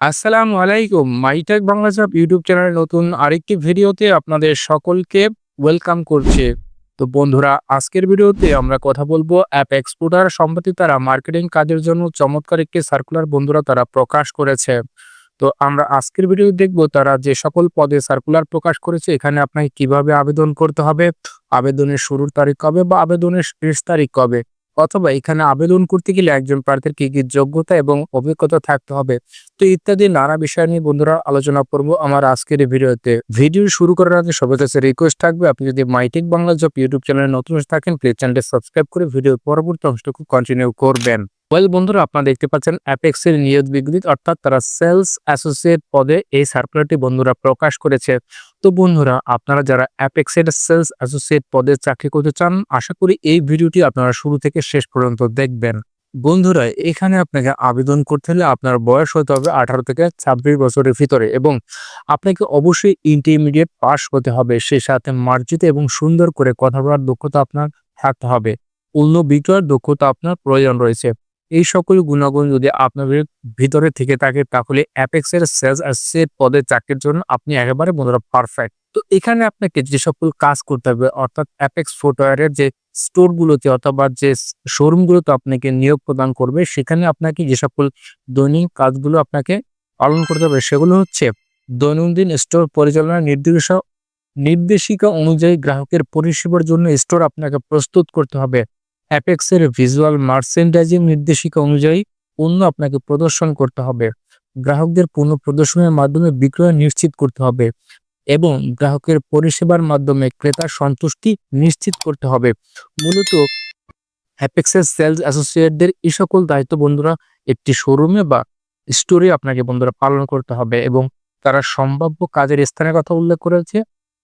আসসালামু আলাইকুম। MyTech Bangla job YouTube চ্যানেলের নতুন আরেকটি ভিডিওতে আপনাদের সকলকে ওয়েলকাম করছে। তো বন্ধুরা, আজকের ভিডিওতে আমরা কথা বলব অ্যাপ এক্সপোর্টার সম্প্রতি তারা মার্কেটিং কাজের জন্য চমৎকার একটি সার্কুলার বন্ধুরা তারা প্রকাশ করেছে। তো আমরা আজকের ভিডিও দেখব তারা যে সকল পদে সার্কুলার প্রকাশ করেছে, এখানে আপনাকে কীভাবে আবেদন করতে হবে, আবেদনের শুরুর তারিখ কবে বা আবেদনের শেষ তারিখ কবে। অথবা এখানে আবেদন করতে গেলে একজন প্রার্থীর কি কি যোগ্যতা এবং অভিজ্ঞতা থাকতে হবে? তো ইত্যাদি নানা বিষয় নিয়ে বন্ধুরা আলোচনা করব আমার আজকের ভিডিওতে। ভিডিও শুরু করার আগে সবার কাছে রিকোয়েস্ট থাকবে, আপনি যদি মাইটিক বাংলা জব ইউটিউব চ্যানেলে নতুন থাকেন প্লিজ চ্যানেলটি সাবস্ক্রাইব করে ভিডিও পরবর্তী অংশটুকু কন্টিনিউ করবেন। ওয়েল বন্ধুরা, আপনারা দেখতে পাচ্ছেন অ্যাপেক্স এর নিয়োগ বিজ্ঞপ্তি অর্থাৎ তারা সেলস অ্যাসোসিয়েট পদে এই সার্কুলারটি বন্ধুরা প্রকাশ করেছে। তো বন্ধুরা, আপনারা যারা অ্যাপেক্স এর সেলস অ্যাসোসিয়েট পদে চাকরি করতে চান, আশা করি এই ভিডিওটি আপনারা শুরু থেকে শেষ পর্যন্ত দেখবেন। বন্ধুরা, এখানে আপনাকে আবেদন করতে হলে আপনার বয়স হতে হবে আঠারো থেকে ছাব্বিশ বছরের ভিতরে এবং আপনাকে অবশ্যই ইন্টারমিডিয়েট পাস হতে হবে। সেই সাথে মার্জিত এবং সুন্দর করে কথা বলার দক্ষতা আপনার থাকতে হবে। অন্য বিক্রয়ের দক্ষতা আপনার প্রয়োজন রয়েছে। এই সকল গুণাগুণ যদি আপনাদের ভিতরে থেকে থাকে, তাহলে অ্যাপেক্সের সেলস অ্যাসোসিয়েট পদের চাকরির জন্য আপনি একেবারে বন্ধুরা পারফেক্ট তো এখানে আপনাকে যে সকল কাজ করতে হবে, অর্থাৎ অ্যাপেক্স ফুটওয়্যারের যে স্টোরগুলোতে অথবা যে শোরুমগুলোতে আপনাকে নিয়োগ প্রদান করবে, সেখানে আপনাকে যে সকল দৈনিক কাজগুলো আপনাকে পালন করতে হবে, সেগুলো হচ্ছে দৈনন্দিন স্টোর পরিচালনার নির্দেশিকা নির্দেশিকা অনুযায়ী গ্রাহকের পরিষেবার জন্য স্টোর আপনাকে প্রস্তুত করতে হবে। অ্যাপেক্সের ভিজুয়াল মার্চেন্ডাইজিং নির্দেশিকা অনুযায়ী পণ্য আপনাকে প্রদর্শন করতে হবে। গ্রাহকদের পণ্য প্রদর্শনের মাধ্যমে বিক্রয় নিশ্চিত করতে হবে এবং গ্রাহকের পরিষেবার মাধ্যমে ক্রেতার সন্তুষ্টি নিশ্চিত করতে হবে। মূলত অ্যাপেক্সের সেলস অ্যাসোসিয়েটদের এই সকল দায়িত্ব বন্ধুরা একটি শোরুমে বা স্টোরে আপনাকে বন্ধুরা পালন করতে হবে এবং তারা সম্ভাব্য কাজের স্থানের কথা উল্লেখ করেছে।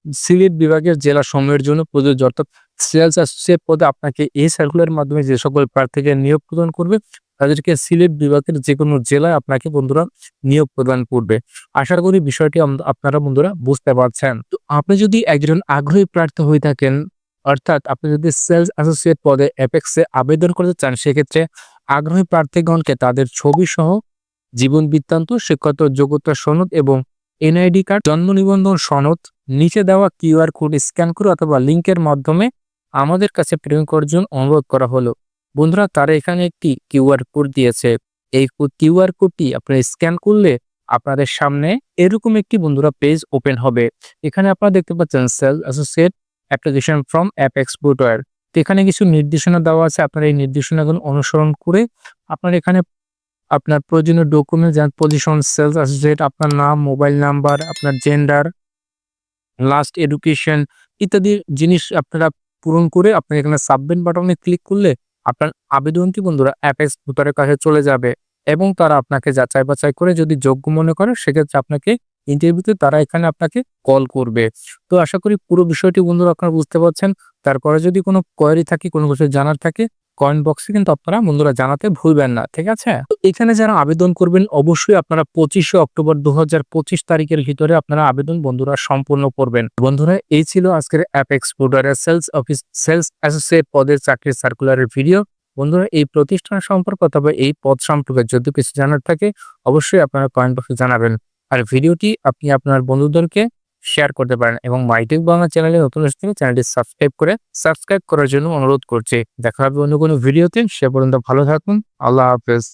সিলেট বিভাগের জেলা সমূহের জন্য প্রযোজ্য অর্থাৎ সেলস অ্যাসোসিয়েট পদে আপনাকে এই সার্কুলার মাধ্যমে যে সকল প্রার্থীকে নিয়োগ প্রদান করবে, তাদেরকে সিলেট বিভাগের যে কোনো জেলায় আপনাকে বন্ধুরা নিয়োগ প্রদান করবে। আশা করি বিষয়টি আপনারা বন্ধুরা বুঝতে পারছেন। তো আপনি যদি একজন আগ্রহী প্রার্থী হয়ে থাকেন, অর্থাৎ আপনি যদি সেলস অ্যাসোসিয়েট পদে অ্যাপেক্সে আবেদন করতে চান, সেক্ষেত্রে আগ্রহী প্রার্থীগণকে তাদের ছবি সহ জীবন বৃত্তান্ত, শিক্ষাগত যোগ্যতা সনদ এবং এনআইডি কার্ড জন্ম নিবন্ধন সনদ, নিচে দেওয়া কিউআর কোড স্ক্যান করে অথবা লিংকের মাধ্যমে আমাদের কাছে প্রেরণ করার জন্য অনুরোধ করা হলো। বন্ধুরা, তারা এখানে একটি কিউআর কোড দিয়েছে। এই কিউআর কোডটি আপনারা স্ক্যান করলে আপনাদের সামনে এরকম একটি, বন্ধুরা, পেজ ওপেন হবে। এখানে আপনারা দেখতে পাচ্ছেন sales associate application from app exporter তো এখানে কিছু নির্দেশনা দেওয়া আছে। আপনারা এই নির্দেশনাগুলো অনুসরণ করে আপনার এখানে আপনার প্রয়োজনীয় ডকুমেন্ট যেমন পজিশন, সেলস অ্যাসোসিয়েট, আপনার নাম, মোবাইল নাম্বার, আপনার জেন্ডার, লাস্ট এডুকেশন ইত্যাদি জিনিস আপনারা পূরণ করে আপনি এখানে সাবমিট বাটনে ক্লিক করলে আপনার আবেদনটি বন্ধুরা? অ্যাপেক্স ভোটারের কাছে চলে যাবে এবং তারা আপনাকে যাচাই বাছাই করে যদি যোগ্য মনে করে সেক্ষেত্রে আপনাকে ইন্টারভিউতে তারা এখানে আপনাকে কল করবে। তো আশা করি পুরো বিষয়টি বন্ধুরা আপনারা বুঝতে পারছেন। তারপরে যদি কোনো কোয়ারি থাকে, কোনো কিছু জানার থাকে কমেন্ট বক্সে কিন্তু আপনারা বন্ধুরা জানাতে ভুলবেন না, ঠিক আছে? এখানে যারা আবেদন করবেন, অবশ্যই আপনারা পঁচিশে অক্টোবর দু হাজার পঁচিশ তারিখের ভিতরে আপনারা আবেদন বন্ধুরা সম্পূর্ণ করবেন। বন্ধুরা, এই ছিল আজকের অ্যাপ এক্সপোর্টারের সেলস অফিস সেলস অ্যাসোসিয়েট পদের চাকরির সার্কুলারের ভিডিও বন্ধুরা, এই প্রতিষ্ঠান সম্পর্কে অথবা এই পদ সম্পর্কে যদি কিছু জানার থাকে, অবশ্যই আপনারা কমেন্ট বক্সে জানাবেন। আর ভিডিওটি আপনি আপনার বন্ধুদেরকে শেয়ার করতে পারেন এবং মাইটিক বাংলা চ্যানেলে নতুন এসেছেন চ্যানেলটি সাবস্ক্রাইব করে সাবস্ক্রাইব করার জন্য অনুরোধ করছি। দেখা হবে অন্য কোনো ভিডিওতে সে পর্যন্ত ভালো থাকুন। আল্লাহ হাফেজ।